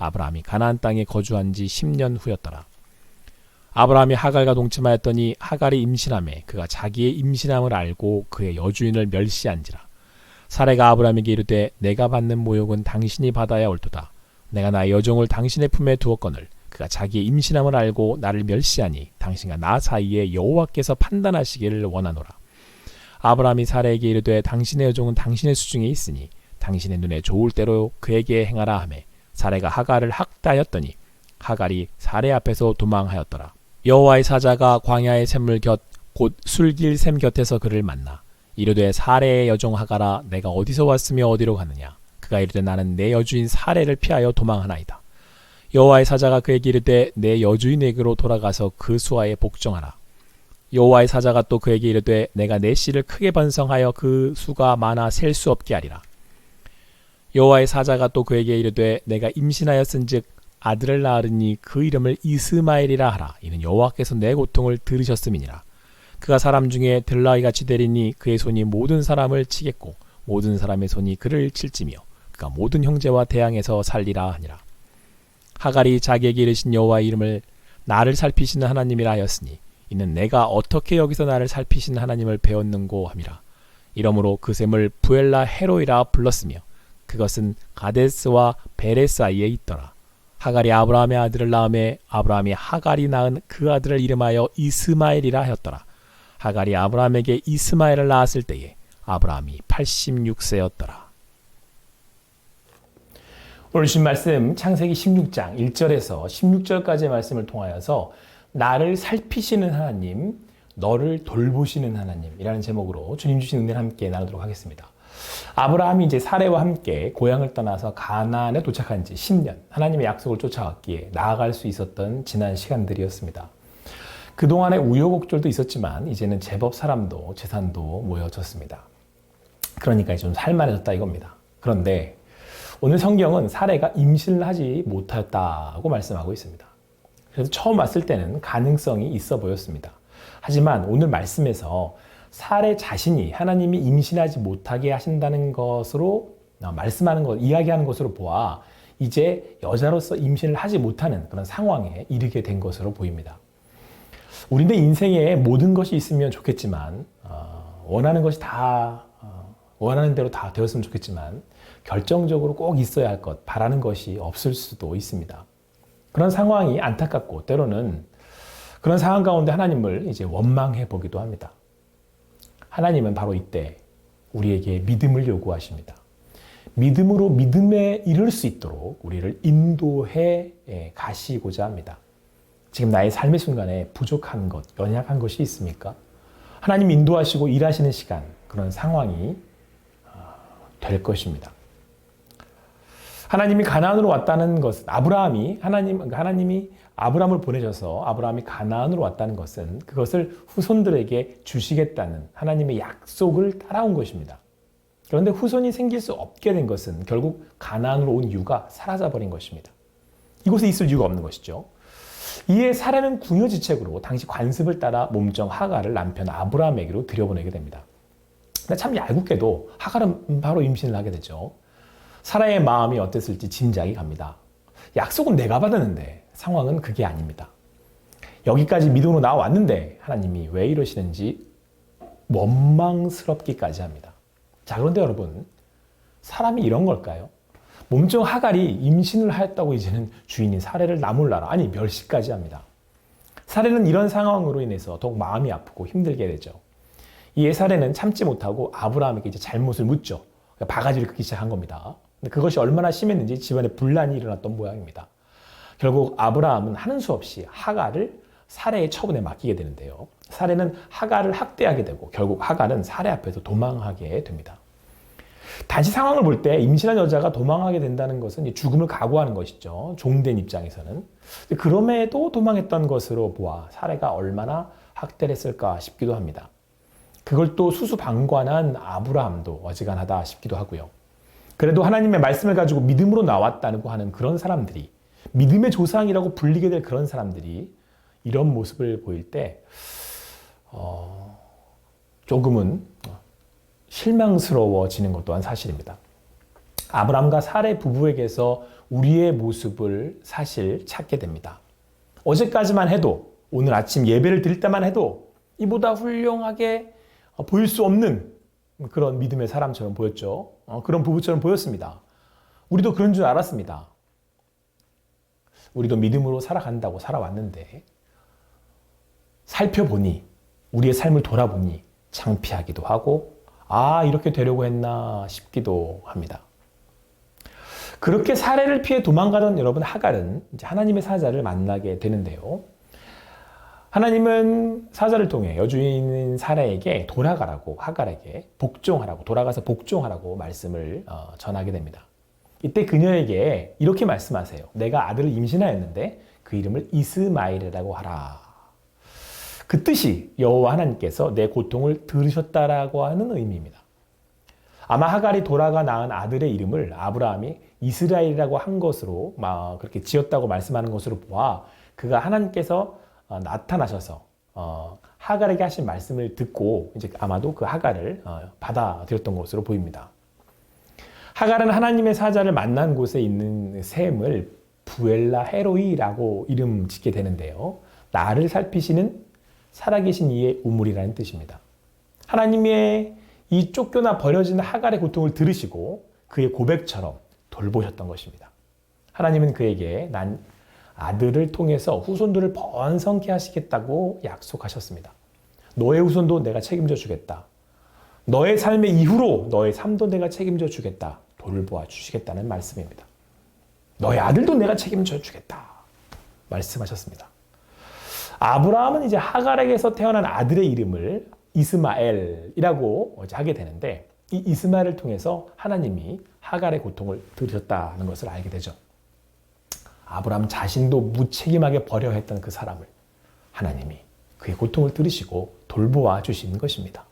아브라함이 가나안 땅에 거주한 지 10년 후였더라. 아브라함이 하갈과 동침하였더니 하갈이 임신함에 그가 자기의 임신함을 알고 그의 여주인을 멸시한지라. 사례가 아브라함에게 이르되 내가 받는 모욕은 당신이 받아야 옳도다. 내가 나의 여종을 당신의 품에 두었거늘 그가 자기의 임신함을 알고 나를 멸시하니 당신과 나 사이에 여호와께서 판단하시기를 원하노라. 아브라함이 사례에게 이르되 당신의 여종은 당신의 수중에 있으니 당신의 눈에 좋을 대로 그에게 행하라 하매 사례가 하갈을 학대하였더니 하갈이 사례 앞에서 도망하였더라. 여호와의 사자가 광야의 샘물 곁 곧 술길 샘 곁에서 그를 만나 이르되 사례의 여종 하갈아 내가 어디서 왔으며 어디로 가느냐 그가 이르되 나는 내 여주인 사례를 피하여 도망하나이다. 여호와의 사자가 그에게 이르되 내 여주인에게로 돌아가서 그 수하에 복종하라. 여호와의 사자가 또 그에게 이르되 내가 내 씨를 크게 번성하여 그 수가 많아 셀 수 없게 하리라. 여호와의 사자가 또 그에게 이르되 내가 임신하였은즉 아들을 낳으니 그 이름을 이스마엘이라 하라. 이는 여호와께서 내 고통을 들으셨음이니라. 그가 사람 중에 들라이 같이 되리니 그의 손이 모든 사람을 치겠고 모든 사람의 손이 그를 칠지며 그가 모든 형제와 대항해서 살리라 하니라. 하갈이 자기에게 이르신 여호와의 이름을 나를 살피시는 하나님이라 하였으니 이는 내가 어떻게 여기서 나를 살피시는 하나님을 배웠는고 함이라. 이러므로 그 샘을 부엘라 헤로이라 불렀으며 그것은 가데스와 베레 사이에 있더라. 하갈이 아브라함의 아들을 낳음에 아브라함이 하갈이 낳은 그 아들을 이름하여 이스마엘이라 하였더라. 하갈이 아브라함에게 이스마엘을 낳았을 때에 아브라함이 86세였더라. 오늘 주신 말씀 창세기 16장 1절에서 16절까지의 말씀을 통하여서 나를 살피시는 하나님, 너를 돌보시는 하나님이라는 제목으로 주님 주신 은혜를 함께 나누도록 하겠습니다. 아브라함이 이제 사례와 함께 고향을 떠나서 가나안에 도착한 지 10년, 하나님의 약속을 쫓아왔기에 나아갈 수 있었던 지난 시간들이었습니다. 그동안에 우여곡절도 있었지만 이제는 제법 사람도 재산도 모여졌습니다. 그러니까 좀 살만해졌다 이겁니다. 그런데 오늘 성경은 사례가 임신을 하지 못했다고 말씀하고 있습니다. 그래서 처음 왔을 때는 가능성이 있어 보였습니다. 하지만 오늘 말씀에서 사례 자신이 하나님이 임신하지 못하게 하신다는 것으로 어, 말씀하는 것, 이야기하는 것으로 보아 이제 여자로서 임신을 하지 못하는 그런 상황에 이르게 된 것으로 보입니다. 우리는 인생에 모든 것이 있으면 좋겠지만 어, 원하는 것이 다 어, 원하는 대로 다 되었으면 좋겠지만 결정적으로 꼭 있어야 할 것, 바라는 것이 없을 수도 있습니다. 그런 상황이 안타깝고 때로는 그런 상황 가운데 하나님을 이제 원망해 보기도 합니다. 하나님은 바로 이때 우리에게 믿음을 요구하십니다. 믿음으로 믿음에 이를 수 있도록 우리를 인도해 예, 가시고자 합니다. 지금 나의 삶의 순간에 부족한 것, 연약한 것이 있습니까? 하나님 인도하시고 일하시는 시간, 그런 상황이 어, 될 것입니다. 하나님이 가나안으로 왔다는 것은 아브라함이 하나님 하나님이 아브라함을 보내셔서 아브라함이 가나안으로 왔다는 것은 그것을 후손들에게 주시겠다는 하나님의 약속을 따라온 것입니다. 그런데 후손이 생길 수 없게 된 것은 결국 가나안으로 온 이유가 사라져 버린 것입니다. 이곳에 있을 이유가 없는 것이죠. 이에 사례는 궁여지책으로 당시 관습을 따라 몸정 하가를 남편 아브라함에게로 들여보내게 됩니다. 참 얄궂게도 하갈은 바로 임신을 하게 되죠. 사라의 마음이 어땠을지 짐작이 갑니다. 약속은 내가 받았는데 상황은 그게 아닙니다. 여기까지 믿음으로 나왔는데 하나님이 왜 이러시는지 원망스럽기까지 합니다. 자, 그런데 여러분, 사람이 이런 걸까요? 몸종 하갈이 임신을 하였다고 이제는 주인인 사례를 나몰라라. 아니, 멸시까지 합니다. 사례는 이런 상황으로 인해서 더욱 마음이 아프고 힘들게 되죠. 이에 사례는 참지 못하고 아브라함에게 이제 잘못을 묻죠. 바가지를 긋기 시작한 겁니다. 그것이 얼마나 심했는지 집안에 분란이 일어났던 모양입니다. 결국 아브라함은 하는 수 없이 하갈을 사례의 처분에 맡기게 되는데요. 사례는 하갈을 학대하게 되고 결국 하갈은 사례 앞에서 도망하게 됩니다. 단지 상황을 볼 때 임신한 여자가 도망하게 된다는 것은 죽음을 각오하는 것이죠. 종된 입장에서는. 그럼에도 도망했던 것으로 보아 사례가 얼마나 학대했을까 싶기도 합니다. 그걸 또 수수방관한 아브라함도 어지간하다 싶기도 하고요. 그래도 하나님의 말씀을 가지고 믿음으로 나왔다고 하는 그런 사람들이 믿음의 조상이라고 불리게 될 그런 사람들이 이런 모습을 보일 때 어, 조금은 실망스러워지는 것 또한 사실입니다. 아브람과 사례 부부에게서 우리의 모습을 사실 찾게 됩니다. 어제까지만 해도 오늘 아침 예배를 드릴 때만 해도 이보다 훌륭하게 보일 수 없는 그런 믿음의 사람처럼 보였죠. 어, 그런 부부처럼 보였습니다. 우리도 그런 줄 알았습니다. 우리도 믿음으로 살아간다고 살아왔는데 살펴보니 우리의 삶을 돌아보니 창피하기도 하고 아 이렇게 되려고 했나 싶기도 합니다. 그렇게 사례를 피해 도망가던 여러분 하갈은 하나님의 사자를 만나게 되는데요. 하나님은 사자를 통해 여주인인 사례에게 돌아가라고 하갈에게 복종하라고 돌아가서 복종하라고 말씀을 어, 전하게 됩니다. 이때 그녀에게 이렇게 말씀하세요. 내가 아들을 임신하였는데 그 이름을 이스마일이라고 하라. 그 뜻이 여호와 하나님께서 내 고통을 들으셨다라고 하는 의미입니다. 아마 하갈이 돌아가 낳은 아들의 이름을 아브라함이 이스라엘이라고 한 것으로 그렇게 지었다고 말씀하는 것으로 보아 그가 하나님께서 어, 나타나셔서 어, 하갈에게 하신 말씀을 듣고 이제 아마도 그 하갈을 어, 받아들였던 것으로 보입니다. 하갈은 하나님의 사자를 만난 곳에 있는 샘을 부엘라 헤로이라고 이름 짓게 되는데요. 나를 살피시는 살아계신 이의 우물이라는 뜻입니다. 하나님의 이 쫓겨나 버려지는 하갈의 고통을 들으시고 그의 고백처럼 돌보셨던 것입니다. 하나님은 그에게 난 아들을 통해서 후손들을 번성케 하시겠다고 약속하셨습니다. 너의 후손도 내가 책임져 주겠다. 너의 삶의 이후로 너의 삶도 내가 책임져 주겠다. 돌보아 주시겠다는 말씀입니다. 너의 아들도 내가 책임져 주겠다. 말씀하셨습니다. 아브라함은 이제 하갈에게서 태어난 아들의 이름을 이스마엘이라고 하게 되는데 이 이스마엘을 통해서 하나님이 하갈의 고통을 들으셨다는 것을 알게 되죠. 아브라함 자신도 무책임하게 버려 했던 그 사람을 하나님이 그의 고통을 들으시고 돌보아 주시는 것입니다.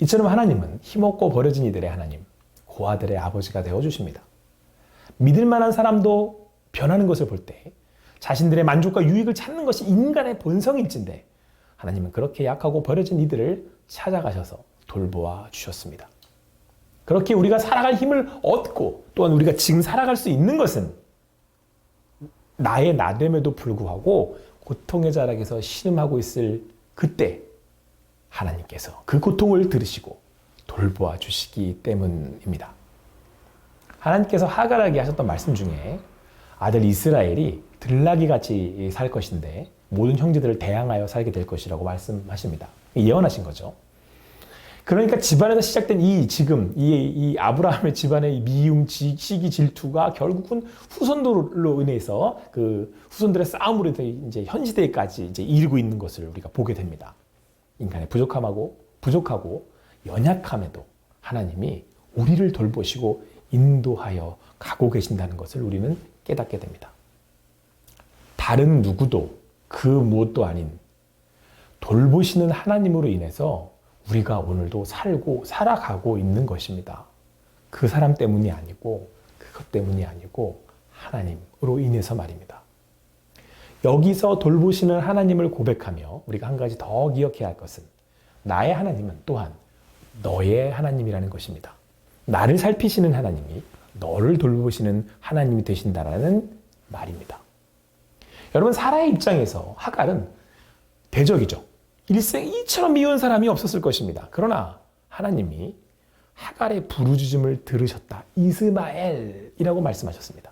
이처럼 하나님은 힘없고 버려진 이들의 하나님, 고아들의 아버지가 되어 주십니다. 믿을 만한 사람도 변하는 것을 볼 때 자신들의 만족과 유익을 찾는 것이 인간의 본성일진데 하나님은 그렇게 약하고 버려진 이들을 찾아가셔서 돌보아 주셨습니다. 그렇게 우리가 살아갈 힘을 얻고 또한 우리가 지금 살아갈 수 있는 것은 나의 나됨에도 불구하고 고통의 자락에서 신음하고 있을 그때 하나님께서 그 고통을 들으시고 돌보아 주시기 때문입니다. 하나님께서 하갈에게 하셨던 말씀 중에 아들 이스라엘이 들나귀 같이 살 것인데 모든 형제들을 대항하여 살게 될 것이라고 말씀하십니다. 예언하신 거죠. 그러니까 집안에서 시작된 이 지금 이, 이 아브라함의 집안의 미움, 시기, 질투가 결국은 후손들로 인해서 그 후손들의 싸움으로 이제 현 시대까지 이제 이르고 있는 것을 우리가 보게 됩니다. 인간의 부족함하고 부족하고 연약함에도 하나님이 우리를 돌보시고 인도하여 가고 계신다는 것을 우리는 깨닫게 됩니다. 다른 누구도 그 무엇도 아닌 돌보시는 하나님으로 인해서 우리가 오늘도 살고 살아가고 있는 것입니다. 그 사람 때문이 아니고 그것 때문이 아니고 하나님으로 인해서 말입니다. 여기서 돌보시는 하나님을 고백하며 우리가 한 가지 더 기억해야 할 것은 나의 하나님은 또한 너의 하나님이라는 것입니다. 나를 살피시는 하나님이 너를 돌보시는 하나님이 되신다라는 말입니다. 여러분 사라의 입장에서 하갈은 대적이죠. 일생 이처럼 미운 사람이 없었을 것입니다. 그러나 하나님이 하갈의 부르짖음을 들으셨다. 이스마엘이라고 말씀하셨습니다.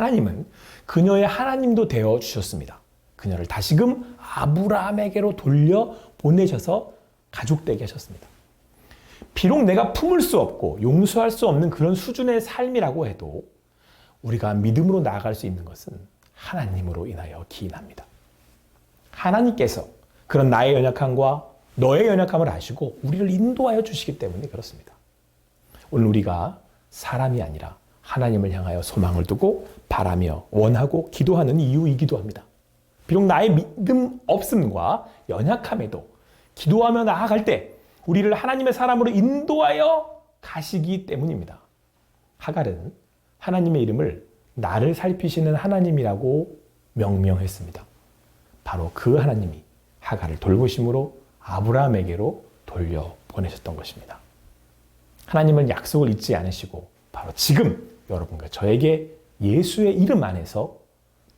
하나님은 그녀의 하나님도 되어 주셨습니다. 그녀를 다시금 아브라함에게로 돌려 보내셔서 가족 되게 하셨습니다. 비록 내가 품을 수 없고 용서할 수 없는 그런 수준의 삶이라고 해도 우리가 믿음으로 나아갈 수 있는 것은 하나님으로 인하여 기인합니다. 하나님께서 그런 나의 연약함과 너의 연약함을 아시고 우리를 인도하여 주시기 때문에 그렇습니다. 오늘 우리가 사람이 아니라 하나님을 향하여 소망을 두고 바라며 원하고 기도하는 이유이기도 합니다. 비록 나의 믿음 없음과 연약함에도 기도하며 나아갈 때 우리를 하나님의 사람으로 인도하여 가시기 때문입니다. 하갈은 하나님의 이름을 나를 살피시는 하나님이라고 명명했습니다. 바로 그 하나님이 하갈을 돌보심으로 아브라함에게로 돌려 보내셨던 것입니다. 하나님은 약속을 잊지 않으시고 바로 지금 여러분과 저에게 예수의 이름 안에서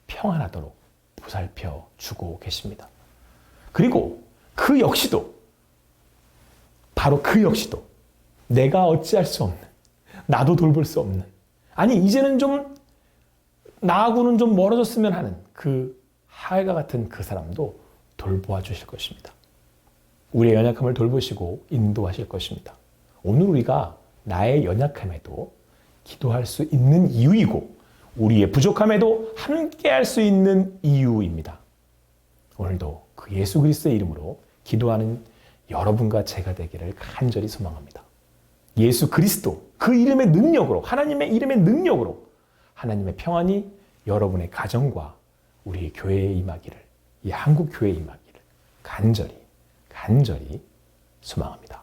평안하도록 보살펴 주고 계십니다. 그리고 그 역시도 바로 그 역시도 내가 어찌할 수 없는 나도 돌볼 수 없는 아니 이제는 좀 나하고는 좀 멀어졌으면 하는 그 하갈과 같은 그 사람도 돌보아 주실 것입니다. 우리의 연약함을 돌보시고 인도하실 것입니다. 오늘 우리가 나의 연약함에도 기도할 수 있는 이유이고 우리의 부족함에도 함께 할 수 있는 이유입니다. 오늘도 그 예수 그리스도의 이름으로 기도하는 여러분과 제가 되기를 간절히 소망합니다. 예수 그리스도 그 이름의 능력으로 하나님의 이름의 능력으로 하나님의 평안이 여러분의 가정과 우리 교회에 임하기를 이 한국 교회에 임하기를 간절히 간절히 소망합니다.